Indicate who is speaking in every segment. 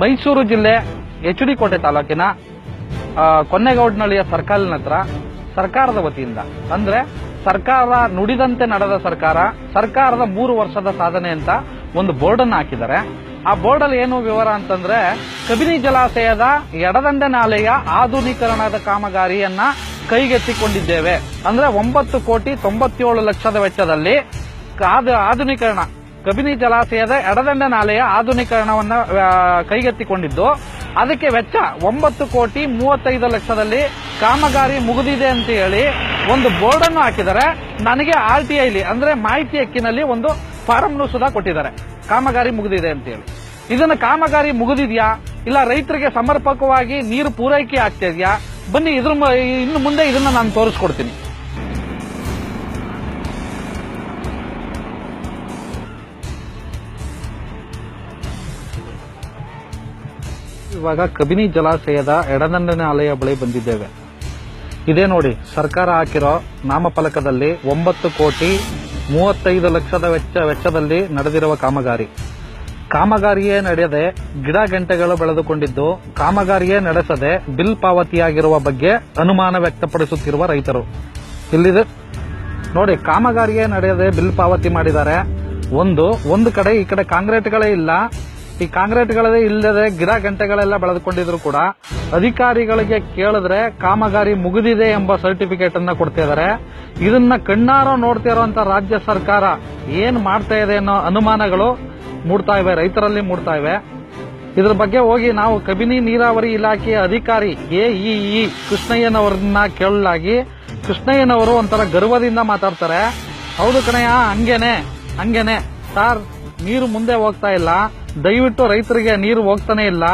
Speaker 1: ಮೈಸೂರು ಜಿಲ್ಲೆ H D ಕೋಟೆ ತಾಲೂಕಿನ ಕೊನ್ನೆಗೌಡನಹಳ್ಳಿಯ ಸರ್ಕಲ್ನ ಹತ್ರ ಸರ್ಕಾರದ ವತಿಯಿಂದ. ಅಂದ್ರೆ ಸರ್ಕಾರ ನುಡಿದಂತೆ ನಡೆದ ಸರ್ಕಾರ, ಸರ್ಕಾರದ ಮೂರು ವರ್ಷದ ಸಾಧನೆ ಅಂತ ಒಂದು ಬೋರ್ಡ್ ಅನ್ನು ಹಾಕಿದ್ದಾರೆ. ಆ ಬೋರ್ಡ್ ಅಲ್ಲಿ ಏನು ವಿವರ ಅಂತಂದ್ರೆ, ಕಬಿನಿ ಜಲಾಶಯದ ಎಡದಂಡೆ ನಾಲೆಯ ಆಧುನೀಕರಣದ ಕಾಮಗಾರಿಯನ್ನ ಕೈಗೆತ್ತಿಕೊಂಡಿದ್ದೇವೆ. ಅಂದ್ರೆ ಒಂಬತ್ತು ಕೋಟಿ ತೊಂಬತ್ತೇಳು ಲಕ್ಷದ ವೆಚ್ಚದಲ್ಲಿ ಆಧುನೀಕರಣ ಕಬಿನಿ ಜಲಾಶಯದ ಎಡದಂಡ ನಾಲೆಯ ಆಧುನೀಕರಣವನ್ನ ಕೈಗೆತ್ತಿಕೊಂಡಿದ್ದು. ಅದಕ್ಕೆ ವೆಚ್ಚ ಒಂಬತ್ತು ಕೋಟಿ ಮೂವತ್ತೈದು ಲಕ್ಷದಲ್ಲಿ ಕಾಮಗಾರಿ ಮುಗಿದಿದೆ ಅಂತ ಹೇಳಿ ಒಂದು ಬೋರ್ಡ್ ಅನ್ನು ಹಾಕಿದ್ದಾರೆ. ನನಗೆ ಆರ್ ಟಿ ಐಲಿ ಅಂದ್ರೆ ಮಾಹಿತಿ ಹಕ್ಕಿನಲ್ಲಿ ಒಂದು ಫಾರಂ ಸುಧಾ ಕೊಟ್ಟಿದ್ದಾರೆ. ಕಾಮಗಾರಿ ಮುಗಿದಿದೆ ಅಂತ ಹೇಳಿ. ಇದನ್ನ ಕಾಮಗಾರಿ ಮುಗಿದಿದ್ಯಾ? ಇಲ್ಲ ರೈತರಿಗೆ ಸಮರ್ಪಕವಾಗಿ ನೀರು ಪೂರೈಕೆ ಆಗ್ತಾ ಇದೆಯಾ? ಬನ್ನಿ ಇದ್ರ ಇನ್ನು ಮುಂದೆ ಇದನ್ನ ನಾನು ತೋರಿಸ್ಕೊಡ್ತೀನಿ. ಇವಾಗ ಕಬಿನಿ ಜಲಾಶಯದ ಎಡದಂಡನೆ ಆಲಯ ಬಳಿ ಬಂದಿದ್ದೇವೆ. ಇದೇ ನೋಡಿ, ಸರ್ಕಾರ ಹಾಕಿರೋ ನಾಮಫಲಕದಲ್ಲಿ ಒಂಬತ್ತು ಕೋಟಿ ಮೂವತ್ತೈದು ಲಕ್ಷದ ವೆಚ್ಚ ವೆಚ್ಚದಲ್ಲಿ ನಡೆದಿರುವ ಕಾಮಗಾರಿ. ಕಾಮಗಾರಿಯೇ ನಡೆಯದೆ ಗಿಡ ಗಂಟೆಗಳು ಬೆಳೆದುಕೊಂಡಿದ್ದು, ಕಾಮಗಾರಿಯೇ ನಡೆಸದೆ ಬಿಲ್ ಪಾವತಿಯಾಗಿರುವ ಬಗ್ಗೆ ಅನುಮಾನ ವ್ಯಕ್ತಪಡಿಸುತ್ತಿರುವ ರೈತರು. ಇಲ್ಲಿದೆ. ನೋಡಿ, ಕಾಮಗಾರಿಯೇ ನಡೆಯದೆ ಬಿಲ್ ಪಾವತಿ ಮಾಡಿದ್ದಾರೆ. ಒಂದು ಒಂದು ಕಡೆ ಈ ಕಡೆ ಕಾಂಕ್ರೀಟ್ಗಳೇ ಇಲ್ಲ. ಈ ಕಾಂಕ್ರೀಟ್ಗಳೇ ಇಲ್ಲದೆ ಗಿಡ ಗಂಟೆಗಳೆಲ್ಲ ಬೆಳೆದುಕೊಂಡಿದ್ರು ಕೂಡ ಅಧಿಕಾರಿಗಳಿಗೆ ಕೇಳಿದ್ರೆ ಕಾಮಗಾರಿ ಮುಗಿದಿದೆ ಎಂಬ ಸರ್ಟಿಫಿಕೇಟ್ ಅನ್ನ ಕೊಡ್ತಿದ್ದಾರೆ. ಇದನ್ನ ಕಣ್ಣಾರ ನೋಡ್ತಾ ಇರುವಂತ ರಾಜ್ಯ ಸರ್ಕಾರ ಏನ್ ಮಾಡ್ತಾ ಇದೆ ಅನ್ನೋ ಅನುಮಾನಗಳು ಮೂಡ್ತಾ ಇವೆ, ರೈತರಲ್ಲಿ ಮೂಡ್ತಾ ಇವೆ. ಇದ್ರ ಬಗ್ಗೆ ಹೋಗಿ ನಾವು ಕಬಿನಿ ನೀರಾವರಿ ಇಲಾಖೆಯ ಅಧಿಕಾರಿ ಎಇಇ ಕೃಷ್ಣಯ್ಯನವರನ್ನ ಕೇಳಲಾಗಿ ಕೃಷ್ಣಯ್ಯನವರು ಒಂಥರ ಗರ್ವದಿಂದ ಮಾತಾಡ್ತಾರೆ. ಹೌದು ಕಣಯ್ಯ, ಹಂಗೇನೆ ಹಂಗೇನೆ. ಸಾರ್ ನೀರು ಮುಂದೆ ಹೋಗ್ತಾ ಇಲ್ಲ. ದಯವಿಟ್ಟು ರೈತರಿಗೆ ನೀರು ಹೋಗ್ತಾನೆ ಇಲ್ಲ.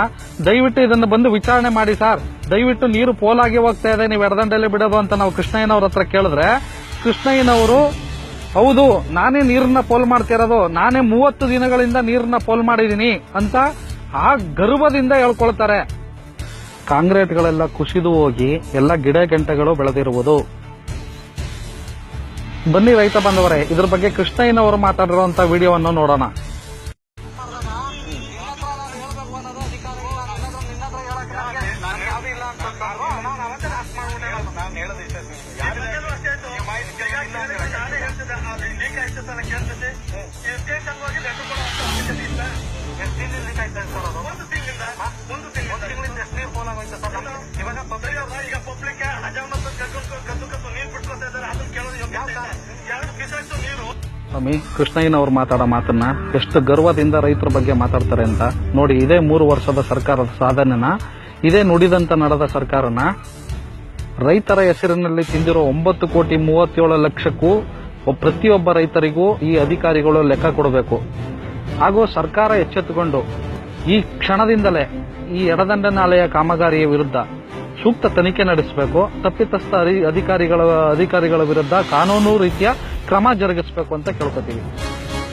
Speaker 1: ದಯವಿಟ್ಟು ಇದನ್ನು ಬಂದು ವಿಚಾರಣೆ ಮಾಡಿ ಸರ್ ದಯವಿಟ್ಟು ನೀರು ಪೋಲಾಗಿ ಹೋಗ್ತಾ ಇದೆ. ನೀವು ಎಡದಂಡೆಯಲ್ಲಿ ಬಿಡೋದು ಅಂತ ನಾವು ಕೃಷ್ಣಯ್ಯನವ್ರ ಹತ್ರ ಕೇಳಿದ್ರೆ, ಕೃಷ್ಣಯ್ಯನವರು, ಹೌದು, ನಾನೇ ನೀರನ್ನ ಪೋಲ್ ಮಾಡ್ತಿರೋದು. ನಾನೇ ಮೂವತ್ತು ದಿನಗಳಿಂದ ನೀರನ್ನ ಪೋಲ್ ಮಾಡಿದೀನಿ ಅಂತ ಆ ಗರ್ವದಿಂದ ಹೇಳ್ಕೊಳ್ತಾರೆ. ಕಾಂಗ್ರೆಟ್ಗಳೆಲ್ಲ ಕುಸಿದು ಹೋಗಿ ಎಲ್ಲ ಗಿಡ ಗಂಟೆಗಳು ಬೆಳೆದಿರುವುದು. ಬನ್ನಿ ರೈತ ಬಂದವರೇ ಇದ್ರ ಬಗ್ಗೆ ಕೃಷ್ಣಯ್ಯನವರು ಮಾತಾಡಿರುವಂತ ವಿಡಿಯೋವನ್ನು ನೋಡೋಣ.
Speaker 2: ಈಗ
Speaker 1: ಸ್ವಾಮಿ, ಕೃಷ್ಣಯ್ಯನವರು ಮಾತಾಡೋ ಮಾತನ್ನ ಎಷ್ಟು ಗರ್ವದಿಂದ ರೈತರ ಬಗ್ಗೆ ಮಾತಾಡ್ತಾರೆ ಅಂತ ನೋಡಿ, ಇದೇ ಮೂರು ವರ್ಷದ ಸರ್ಕಾರದ ಸಾಧನೆನ, ಇದೇ ನುಡಿದಂತ ನಡೆದ ಸರ್ಕಾರನ ರೈತರ ಹೆಸರಿನಲ್ಲಿ ತಿಂದಿರೋ ಒಂಬತ್ತು ಕೋಟಿ ಮೂವತ್ತೇಳು ಲಕ್ಷಕ್ಕೂ ಪ್ರತಿಯೊಬ್ಬ ರೈತರಿಗೂ ಈ ಅಧಿಕಾರಿಗಳು ಲೆಕ್ಕ ಕೊಡಬೇಕು. ಹಾಗೂ ಸರ್ಕಾರ ಎಚ್ಚೆತ್ತುಕೊಂಡು ಈ ಕ್ಷಣದಿಂದಲೇ ಈ ಎಡದಂಡನಾಲಯ ಕಾಮಗಾರಿಯ ವಿರುದ್ಧ ಸೂಕ್ತ ತನಿಖೆ ನಡೆಸಬೇಕು. ತಪ್ಪಿತಸ್ಥ ಅಧಿಕಾರಿಗಳ ಅಧಿಕಾರಿಗಳ ವಿರುದ್ಧ ಕಾನೂನು ರೀತಿಯ ಕ್ರಮ ಜರುಗಿಸಬೇಕು ಅಂತ ಕೇಳ್ಕೊತೀವಿ.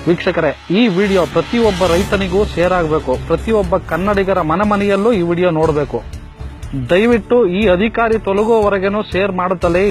Speaker 1: ವೀಕ್ಷಕರೇ, ಈ ವಿಡಿಯೋ ಪ್ರತಿಯೊಬ್ಬ ರೈತನಿಗೂ ಶೇರ್ ಆಗಬೇಕು. ಪ್ರತಿಯೊಬ್ಬ ಕನ್ನಡಿಗರ ಮನಮನೆಯಲ್ಲೂ ಈ ವಿಡಿಯೋ ನೋಡಬೇಕು. ದಯವಿಟ್ಟು ಈ ಅಧಿಕಾರಿ ತೊಲಗುವವರೆಗೂ ಶೇರ್ ಮಾಡುತ್ತಲೇ